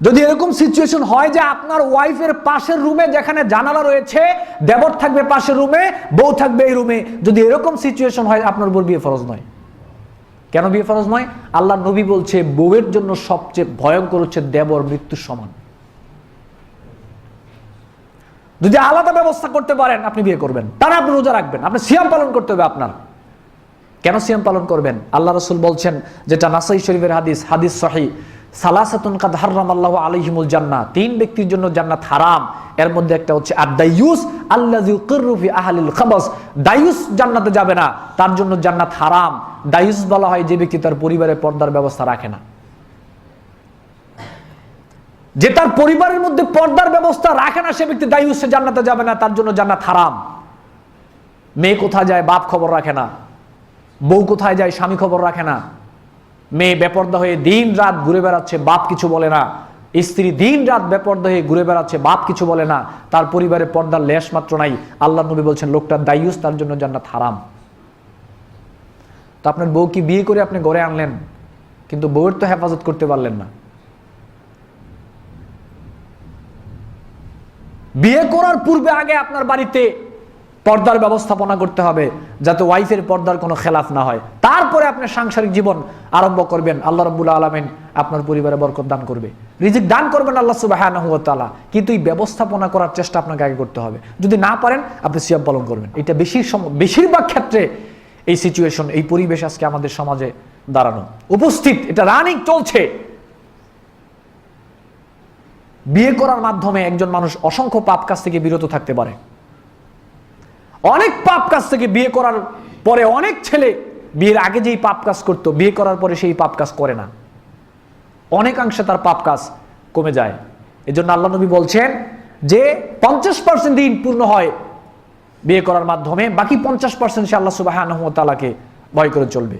যদি এরকম সিচুয়েশন হয় যে আপনার ওয়াইফের পাশের রুমে যেখানে জানালা রয়েছে, দেবর থাকবে পাশের রুমে বউ থাকবে এই রুমে যদি এরকম সিচুয়েশন হয়, আপনার উপর বিয়ে ফরজ নয়। কেন বিয়ে ফরজ নয়? আল্লাহ নবী বলছে, বউয়ের জন্য সবচেয়ে ভয়ঙ্কর হচ্ছে দেবর মৃত্যুর সমান। যদি আলাদা ব্যবস্থা করতে পারেন, আপনি বিয়ে করবেন। তারা আপনি রোজা রাখবেন। আপনি সিয়াম পালন করতে হবে আপনার। কেন সিয়াম পালন করবেন? আল্লাহ রসুল বলছেন, যেটা নাসাই শরীফের হাদিস হাদিস সহি। সালাসাতুন কাদ হারাম আল্লাহ আলাইহিমুল জান্নাহ। তিন ব্যক্তির জন্য জান্নাত হারাম। এর মধ্যে একটা হচ্ছে আদায়ুস আল্লাযী ইউকিররু ফি আহলিল খাবাস। দায়ুস জান্নাতে যাবে না, তার জন্য জান্নাত হারাম। দায়ুস বলা হয় যে ব্যক্তি তার পরিবারের পর্দার ব্যবস্থা রাখে না। যে তার পরিবারের মধ্যে পর্দার ব্যবস্থা রাখে না, সে ব্যক্তি দায়ুস সে জান্নাতে যাবে না, তার জন্য জান্নাত হারাম। মেয়ে কোথায় যায়, বাপ খবর রাখে না। বউ কোথায় যায়, স্বামী খবর রাখে না। মেয়ে বেপর্দা হয়ে দিন রাত ঘুরে বেড়াচ্ছে, বাপ কিছু বলে না। স্ত্রী দিন রাত বেপর্দা হয়ে ঘুরে বেড়াচ্ছে, বাপ কিছু বলে না। তার পরিবারে পর্দার লেশ মাত্র নাই। আল্লাহ নবী বলছেন, লোকটার দায়ুস তার জন্য জান্নাত হারাম। তো আপনার বউ কি বিয়ে করে আপনি গড়ে আনলেন? কিন্তু বউয়ের তো হেফাজত করতে পারলেন না। বিয়ে করার পূর্বে আগে আপনার বাড়িতে পর্দার ব্যবস্থাপনা করতে হবে যাতে ওয়াইফের পর্দার কোনো খেলাফ না হয়। তারপরে আপনি সাংসারিক জীবন আরম্ভ করবেন। আল্লাহ রব্বুল আলমেন আপনার পরিবারে বরকত দান করবে। রিজিক দান করবেন আল্লাহ সুবাহ কিন্তু এই ব্যবস্থাপনা করার চেষ্টা আপনাকে আগে করতে হবে। যদি না পারেন, আপনি সিয়াম পালন করবেন। এটা বেশি সম- বেশিরভাগ ক্ষেত্রে এই সিচুয়েশন এই পরিবেশ আজকে আমাদের সমাজে দাঁড়ানো। উপস্থিত, এটা রানিং চলছে। বিয়ে করার মাধ্যমে একজন মানুষ অসংখ্য পাপ কাজ থেকে বিরত থাকতে পারে। অনেক পাপ কাজ থেকে বিয়ে করার পরে অনেক ছেলে বিয়ের আগে যেই পাপ কাজ করতো, বিয়ে করার পরে সেই পাপ কাজ করে না। অনেকাংশে তার পাপ কাজ কমে যায়। এজন্য আল্লাহ নবী বলছেন যে পঞ্চাশ পার্সেন্ট দিন পূর্ণ হয় বিয়ে করার মাধ্যমে, বাকি পঞ্চাশ পার্সেন্ট সে আল্লাহ সুবাহ ভয় করে চলবে।